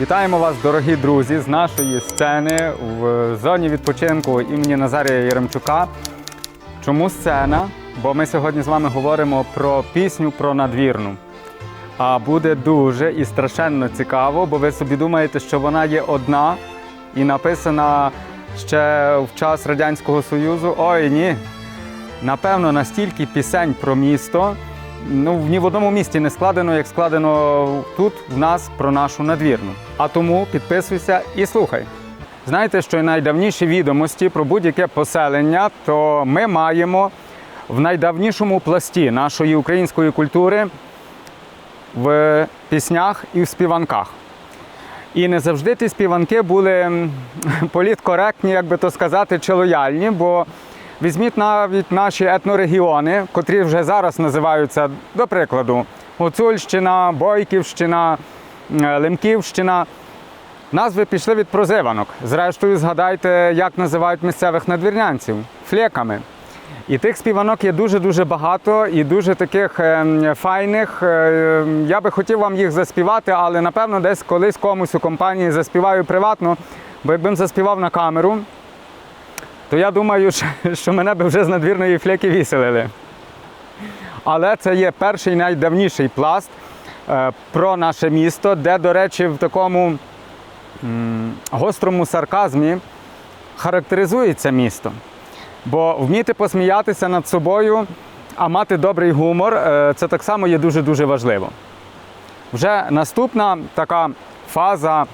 Вітаємо вас, дорогі друзі, з нашої сцени в зоні відпочинку імені Назарія Єремчука. Чому сцена? Бо ми сьогодні з вами говоримо про пісню про надвірну. А буде дуже і страшенно цікаво, бо ви собі думаєте, що вона є одна і написана ще в час Радянського Союзу. Ой ні. Напевно, настільки пісень про місто. Ну, ні в одному місті не складено, як складено тут в нас про нашу надвірну. А тому підписуйся і слухай. Знаєте, що найдавніші відомості про будь-яке поселення, то ми маємо в найдавнішому пласті нашої української культури в піснях і в співанках. І не завжди ті співанки були політкоректні, як би то сказати, чи лояльні, бо візьміть навіть наші етнорегіони, котрі вже зараз називаються, до прикладу, Гуцульщина, Бойківщина, е, Лемківщина. Назви пішли від прозиванок. Зрештою, згадайте, як називають місцевих надвірнянців флеками. І тих співанок є дуже-дуже багато і дуже таких е, файних. Е, Я би хотів вам їх заспівати, але напевно десь колись комусь у компанії заспіваю приватно, бо якби заспівав на камеру, то я думаю, що- мене би вже з надвірної флеки віселили. Але це є перший найдавніший пласт е, про наше місто, де, до речі, в такому гострому сарказмі характеризується місто. Бо вміти посміятися над собою, а мати добрий гумор е, це так само є дуже-дуже важливо. Вже наступна така фаза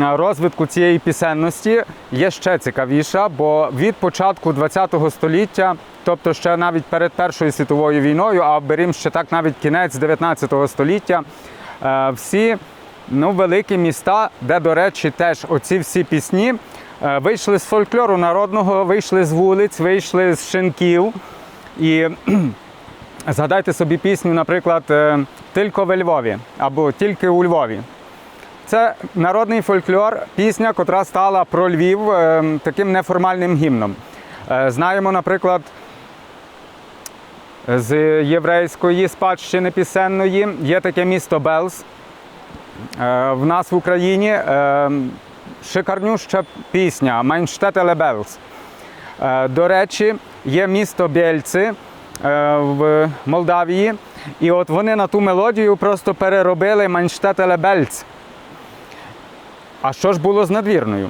розвитку цієї пісенності є ще цікавіша, бо від початку ХХ століття, тобто ще навіть перед Першою світовою війною, а берімо ще так навіть кінець 19 століття, е, всі ну, великі міста, де, до речі, теж оці всі пісні е, вийшли з фольклору народного, вийшли з вулиць, вийшли з шинків. І згадайте собі пісню, наприклад, е, Тільки во Львові або Тільки у Львові. Це народний фольклор, пісня, котра стала про Львів е, таким неформальним гімном. Е, Знаємо, наприклад, з єврейської спадщини пісенної є таке місто Белс. Е, В нас в Україні шикарнюща пісня Майнштетеле Белс. До речі, є місто Бєльци в Молдавії, і от вони на ту мелодію просто переробили Майнштетеле Бельц. А що ж було з надвірною?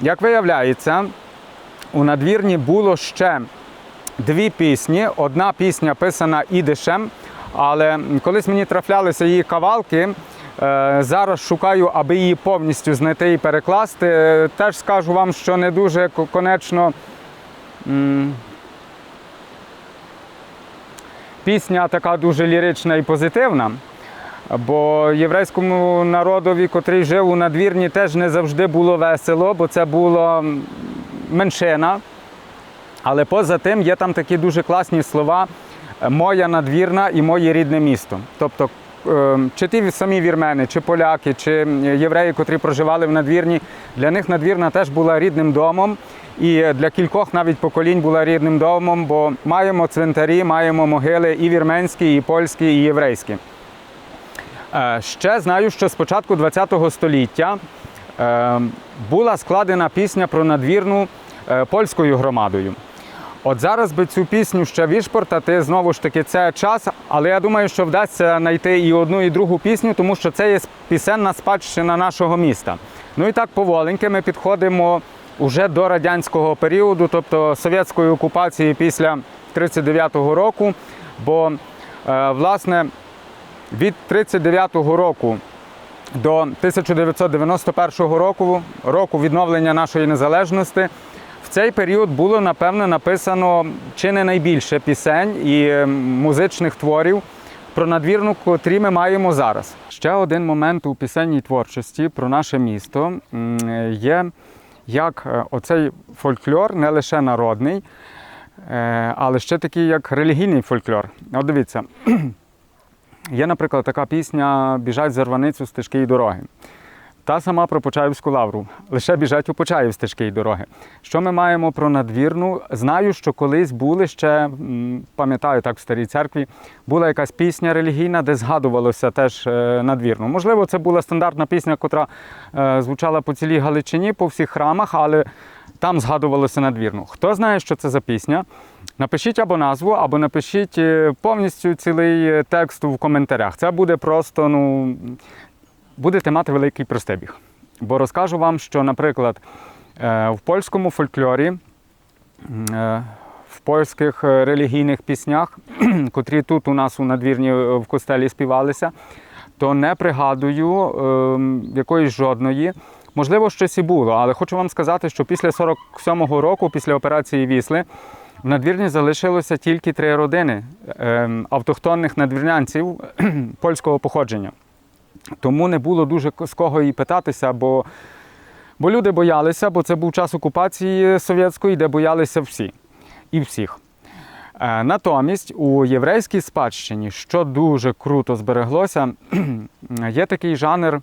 Як виявляється, у надвірні було ще дві пісні. Одна пісня писана ідишем, але колись мені трафлялися її кавалки. е, Зараз шукаю, аби її повністю знайти і перекласти. Е, Теж скажу вам, що не дуже конечно. Пісня така дуже лірична і позитивна. Бо єврейському народові, котрий жив у надвірні, теж не завжди було весело, бо це була меншина. Але поза тим є там такі дуже класні слова Моя надвірна і моє рідне місто. Тобто, е, чи ті самі вірмени, чи поляки, чи євреї, котрі проживали в надвірні, для них надвірна теж була рідним домом. І для кількох навіть поколінь була рідним домом, бо маємо цвинтарі, маємо могили і вірменські, і польські, і єврейські. Е, Ще знаю, що з початку ХХ століття е, була складена пісня про надвірну е, польською громадою. От зараз би цю пісню ще вішпортати, знову ж таки, це час, але я думаю, що вдасться знайти і одну, і другу пісню, тому що це є пісенна спадщина нашого міста. Ну і так поволеньки ми підходимо уже до радянського періоду, тобто совєтської окупації після 39-го року. Бо, власне, від 39-го року до 1991 року, року відновлення нашої незалежності, в цей період було напевно написано чи не найбільше пісень і е, музичних творів про надвірну, котрі ми маємо зараз. Ще один момент у пісенній творчості про наше місто є, як е, оцей фольклор не лише народний, е, але ще такий як релігійний фольклор. От дивіться. Є, наприклад, така пісня Біжать за рваницю стежки і дороги. Та сама про Почаївську лавру. Лише біжать у Почаїв стежки й дороги. Що ми маємо про надвірну? Знаю, що колись були ще, пам'ятаю так в старій церкві, була якась пісня релігійна, де згадувалося теж е, надвірну. Можливо, це була стандартна пісня, котра е, звучала по цілій Галичині, по всіх храмах, але там згадувалося надвірну. Хто знає, що це за пісня? Напишіть або назву, або напишіть е, повністю цілий е, текст в коментарях. Це буде просто, ну, будете мати великий простебіг. Бо розкажу вам, що, наприклад, е, в польському фольклорі, в польських релігійних піснях, котрі тут у нас у надвірні в костелі співалися, то не пригадую ем, якоїсь жодної. Можливо, щось і було, але хочу вам сказати, що після 47-го року, після операції Вісли, в надвірні залишилося тільки три родини ем, автохтонних надвірнянців польського походження. Тому не було дуже з кого і питатися, бо, бо люди боялися, бо це був час окупації совєтської, де боялися всі і всіх. Е, Натомість у єврейській спадщині, що дуже круто збереглося, є такий жанр.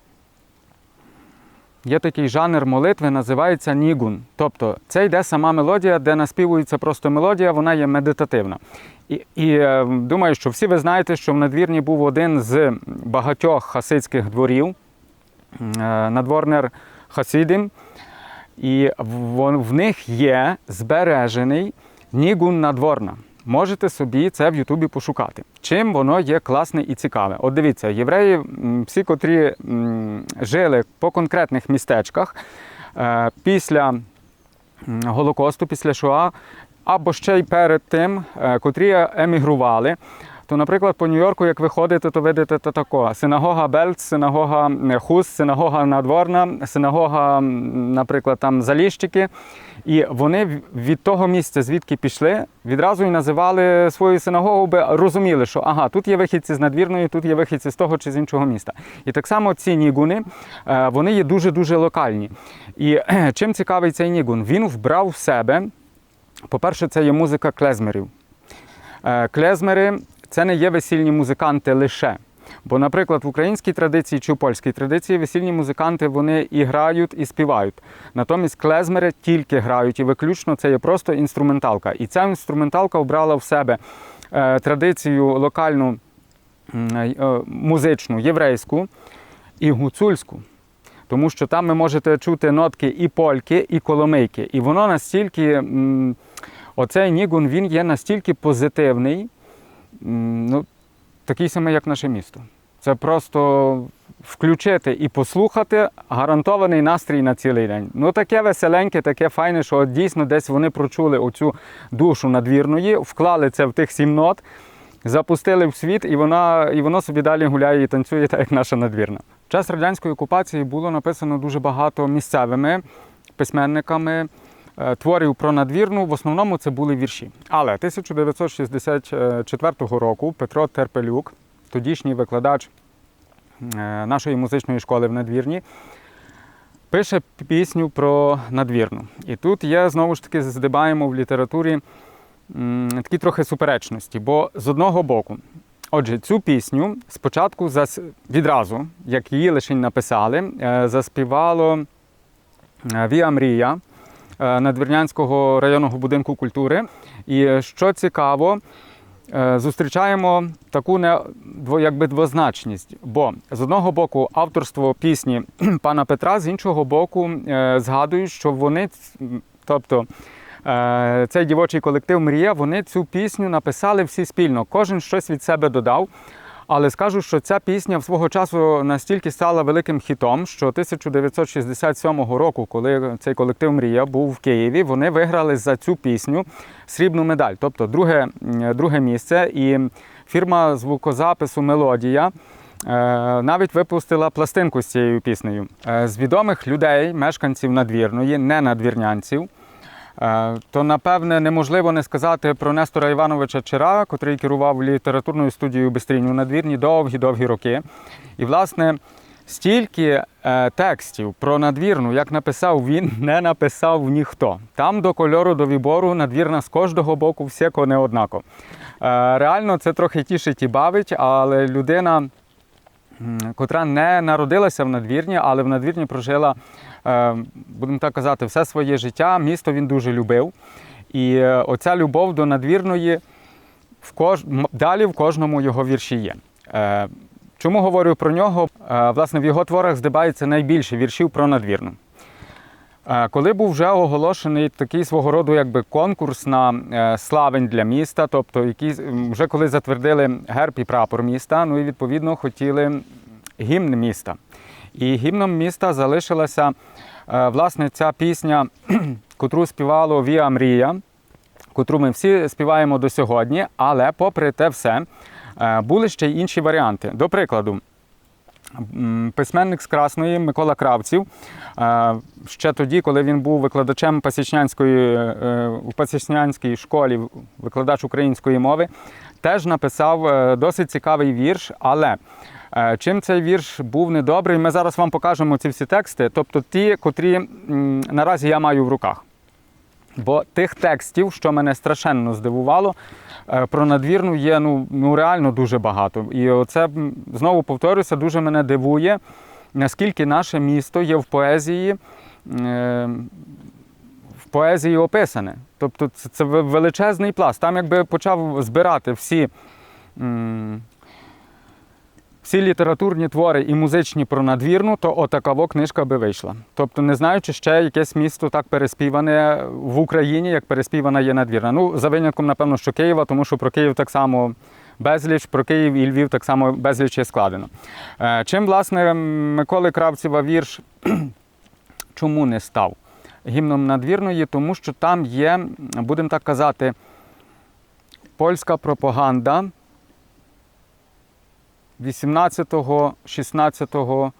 Є такий жанр молитви, називається нігун. Тобто це йде сама мелодія, де наспівується просто мелодія, вона є медитативна. І, і е, думаю, що всі ви знаєте, що в надвірні був один з багатьох хасидських дворів, е, надворнер Хасидим, і в, в них є збережений нігун надворна. Можете собі це в Ютубі пошукати. Чим воно є класне і цікаве. От дивіться, євреї, всі, котрі жили по конкретних містечках е, після Голокосту, після Шоа, або ще й перед тим, е, котрі емігрували. То, наприклад, по Нью-Йорку, як ви ходите, то видите то тако. Синагога Бельц, синагога е, Хус, синагога Надворна, синагога, наприклад, там Заліщики. І вони від того місця, звідки пішли, відразу і називали свою синагогу, бо розуміли, що ага, тут є вихідці з надвірної, тут є вихідці з того чи з іншого міста. І так само ці нігуни, е, вони є дуже-дуже локальні. І чим цікавий цей нігун? Він вбрав в себе, по-перше, це є музика клезмерів. Е, Клезмери це не є весільні музиканти лише. Бо, наприклад, в українській традиції чи в польській традиції весільні музиканти вони і грають, і співають. Натомість клезмери тільки грають, і виключно це є просто інструменталка. І ця інструменталка обрала в себе е, традицію локальну е, музичну, єврейську і гуцульську. Тому що там ви можете чути нотки і польки, і коломийки. І воно настільки, оцей нігун, він є настільки позитивний, ну, такий самий, як наше місто. Це просто включити і послухати гарантований настрій на цілий день. Ну таке веселеньке, таке файне, що дійсно десь вони прочули оцю душу надвірної, вклали це в тих сім нот, запустили в світ, і вона, і воно собі далі гуляє і танцює, так як наша надвірна. В час радянської окупації було написано дуже багато місцевими письменниками. Е, Творів про надвірну, в основному це були вірші. Але 1964 року Петро Терпелюк, тодішній викладач е, нашої музичної школи в надвірні, пише пісню про надвірну. І тут є знову ж таки здибаємо в літературі такі трохи суперечності. Бо з одного боку, отже, цю пісню спочатку відразу, як її лише написали, е, заспівало Віа Мрія Надвірнянського районного будинку культури. І е, що цікаво, е, зустрічаємо таку не якби двозначність. Бо з одного боку авторство пісні пана Петра, з іншого боку, е, згадують, що вони, тобто е, цей дівочий колектив Мрія, вони цю пісню написали всі спільно. Кожен щось від себе додав. Але скажу, що ця пісня в свого часу настільки стала великим хітом, що 1967 року, коли цей колектив Мрія був в Києві, вони виграли за цю пісню срібну медаль, тобто друге, друге місце. І фірма звукозапису Мелодія. е, Навіть випустила пластинку з цією піснею. Е, З відомих людей, мешканців надвірної, не надвірнянців, то напевне неможливо не сказати про Нестора Івановича Чира, котрий керував літературною студією Бестрінь у надвірні довгі-довгі роки. І, власне, стільки е, текстів про надвірну, як написав він, не написав ніхто. Там до кольору до вибору надвірна з кожного боку всяко не однаково. Е, реально це трохи тішить і бавить, але людина котра не народилася в надвірні, але в надвірні прожила, е, будемо так казати, все своє життя. Місто він дуже любив. І е, оця любов до надвірної в кож... далі в кожному його вірші є. Е, Чому говорю про нього? Е, Власне, в його творах здибається найбільше віршів про надвірну. Е, Коли був вже оголошений такий свого роду якби конкурс на е, славень для міста, тобто м, вже коли затвердили герб і прапор міста, ну і відповідно хотіли гімн міста. І гімном міста залишилася е, власне ця пісня, котру співало Віа Мрія, котру ми всі співаємо до сьогодні, але попри те все, е, були ще й інші варіанти. До прикладу, письменник з Красної Микола Кравців, е, ще тоді, коли він був викладачем Пасічнянської, у Пасічнянській школі, викладач української мови, теж написав досить цікавий вірш, але чим цей вірш був недобрий, ми зараз вам покажемо ці всі тексти, тобто ті, котрі наразі я маю в руках. Бо тих текстів, що мене страшенно здивувало, е, про надвірну є ну, ну реально дуже багато. І оце знову повторюся, дуже мене дивує, наскільки наше місто є в поезії. е, В поезії описане. Тобто це, це величезний пласт. Там якби почав збирати всі, всі літературні твори і музичні про надвірну, то отакаво книжка би вийшла. Тобто, не знаю, чи ще якесь місто так переспіване в Україні, як переспівана є надвірна. Ну, за винятком, напевно, що Києва, тому що про Київ так само безліч, про Київ і Львів так само безліч є складено. Е, Чим, власне, Миколи Кравцева вірш чому не став гімном надвірної? Тому що там є, будемо так казати, польська пропаганда 18-го, 16-го,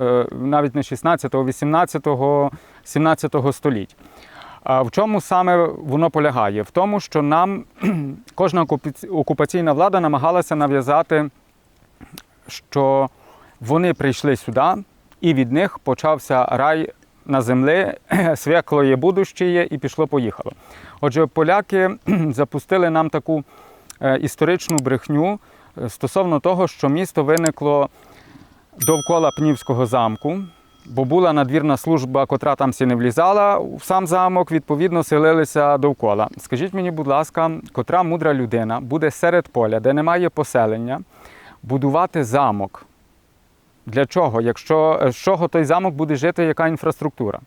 е, навіть не 16-го, 18-го, 17-го століть. В чому саме воно полягає? В тому, що нам кожна окупаційна влада намагалася нав'язати, що вони прийшли сюди, і від них почався рай на землі, світло є будущее, і пішло-поїхало. Отже, поляки запустили нам таку е, історичну брехню стосовно того, що місто виникло довкола Пнівського замку, бо була надвірна служба, котра там сі не влізала в сам замок, відповідно, селилися довкола. Скажіть мені, будь ласка, котра мудра людина буде серед поля, де немає поселення, будувати замок? Для чого? Якщо е, з чого той замок буде жити, яка інфраструктура?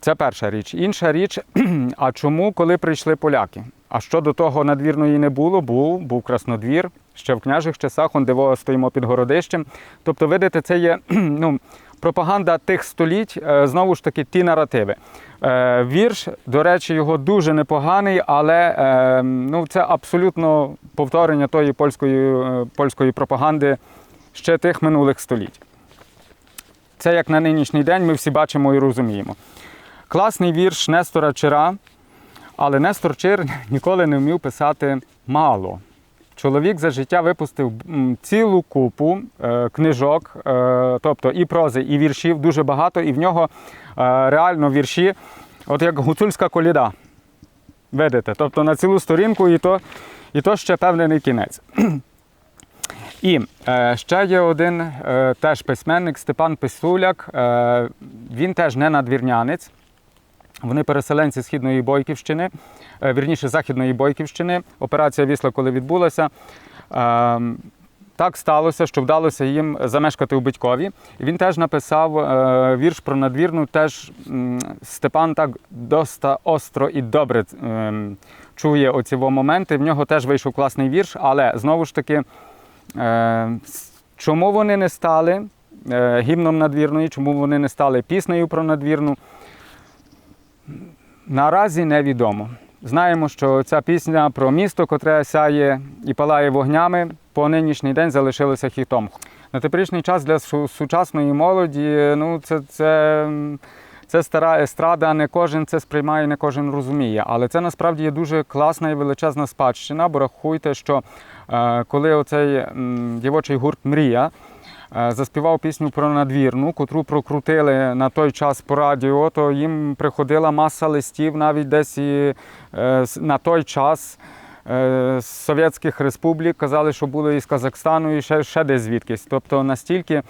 Це перша річ. Інша річ, а чому, коли прийшли поляки? А що до того надвірної не було? Був, був краснодвір. Ще в княжих часах, он диво стоїмо під городищем. Тобто, видите, це є ну, пропаганда тих століть, е, знову ж таки, ті наративи. Е, Вірш, до речі, його дуже непоганий, але е, ну, це абсолютно повторення тої польської, польської пропаганди ще тих минулих століть. Це як на нинішній день ми всі бачимо і розуміємо. Класний вірш Нестора Чира, але Нестор Чир ніколи не вмів писати мало. Чоловік за життя випустив цілу купу е, книжок, е, тобто і прози, і віршів дуже багато, і в нього е, реально вірші, от як гуцульська коліда. Видите? Тобто на цілу сторінку, і то, і то ще певний кінець. І е, ще є один е, теж письменник Степан Писуляк. Е, він теж не надвірнянець. Вони переселенці Східної Бойківщини, е, вірніше Західної Бойківщини. Операція Вісла, коли відбулася. Е, так сталося, що вдалося їм замешкати у Батькові. Він теж написав е, вірш про надвірну. Теж Степан так доста остро і добре е, чує оці моменти. В нього теж вийшов класний вірш, але знову ж таки. Е, Чому вони не стали е, гімном надвірної, чому вони не стали піснею про надвірну? Наразі невідомо. Знаємо, що ця пісня про місто, котре сяє і палає вогнями, по нинішній день залишилася хітом. На теперішній час для сучасної молоді ну, це, це, це стара естрада, не кожен це сприймає, не кожен розуміє. Але це насправді є дуже класна і величезна спадщина, бо рахуйте, що е, коли оцей дівочий гурт Мрія заспівав пісню про надвірну, котру прокрутили на той час по радіо, то їм приходила маса листів навіть десь і е, на той час. е, з совєтських республік, казали, що були із Казахстану і ще, ще десь звідкись. Тобто настільки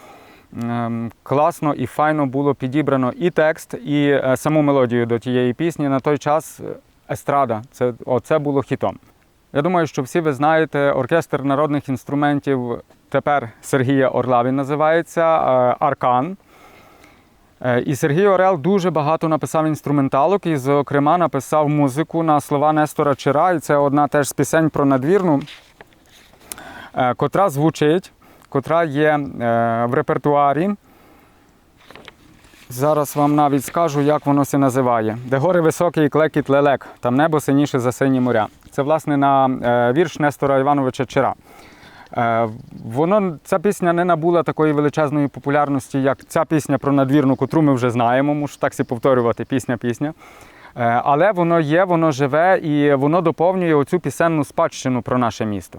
ем, класно і файно було підібрано і текст, і е, саму мелодію до тієї пісні. На той час е, естрада. Це, оце було хітом. Я думаю, що всі ви знаєте, оркестр народних інструментів тепер Сергія Орла він називається е, Аркан. Е, І Сергій Орел дуже багато написав інструменталок і, зокрема, написав музику на слова Нестора Чира. І це одна теж з пісень про надвірну, е, котра звучить, котра є в репертуарі. Зараз вам навіть скажу, як воно се називає. Де гори високі і клекіт лелек, там небо синіше за сині моря. Це, власне, на вірш Нестора Івановича Чира. Е, Воно, ця пісня не набула такої величезної популярності, як ця пісня про надвірну, котру ми вже знаємо, мушу так сі повторювати пісня-пісня. Е, Але воно є, воно живе і воно доповнює оцю пісенну спадщину про наше місто.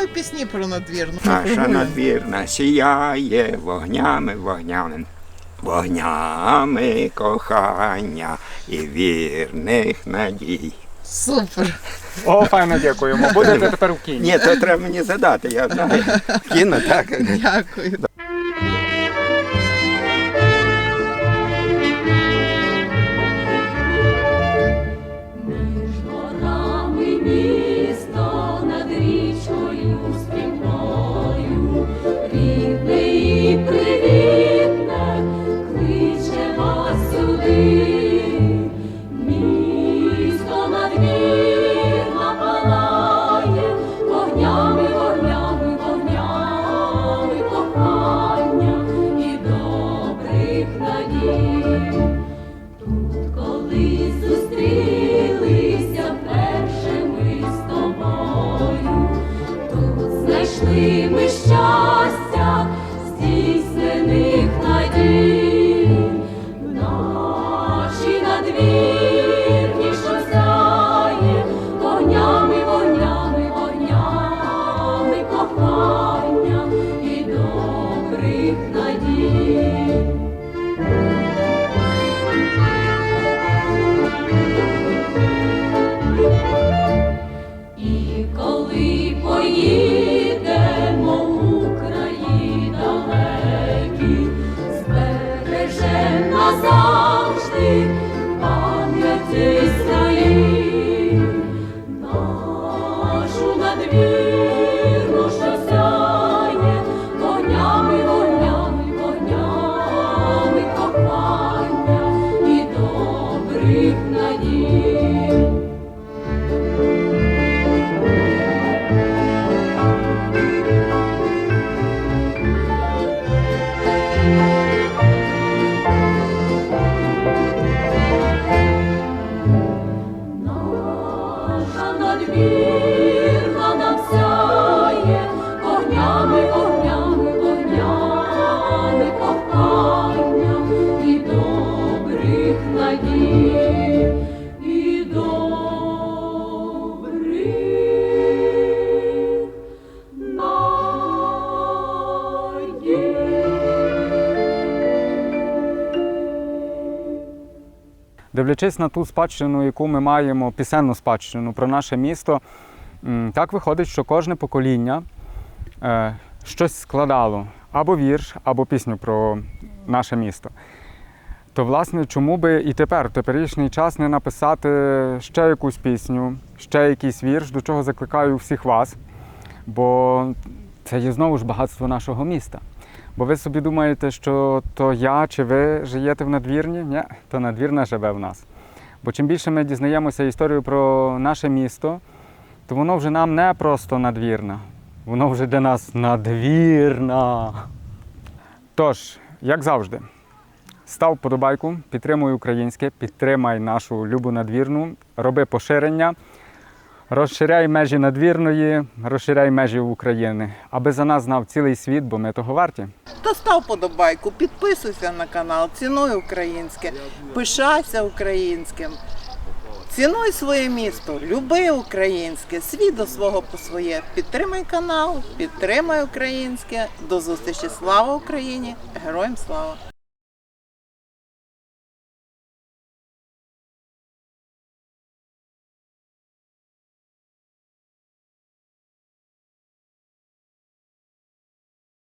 Знаєте пісні про надвірну? Наша надвірна сіяє вогнями, вогнями, вогнями кохання і вірних надій. Супер. О, файно дякуємо. Будете тепер в кіні. Ні, то треба мені задати, я знаю. Кіно так. Дякую. Дивлячись на ту спадщину, яку ми маємо, пісенну спадщину про наше місто, так виходить, що кожне покоління е, щось складало або вірш, або пісню про наше місто. То, власне, чому би і тепер, в теперішній час, не написати ще якусь пісню, ще якийсь вірш, до чого закликаю всіх вас, бо це є знову ж багатство нашого міста. Бо ви собі думаєте, що то я чи ви живете в надвірні? Ні, то надвірна живе в нас. Бо чим більше ми дізнаємося історію про наше місто, то воно вже нам не просто надвірна, воно вже для нас надвірна. Тож, як завжди, став подобайку, підтримуй українське, підтримай нашу любу надвірну, роби поширення, розширяй межі надвірної, розширяй межі України, аби за нас знав цілий світ, бо ми того варті. То став подобайку, підписуйся на канал, цінуй українське, пишайся українським. Цінуй своє місто, люби українське, свій до свого по своє. Підтримай канал, підтримай українське. До зустрічі. Слава Україні! Героям слава!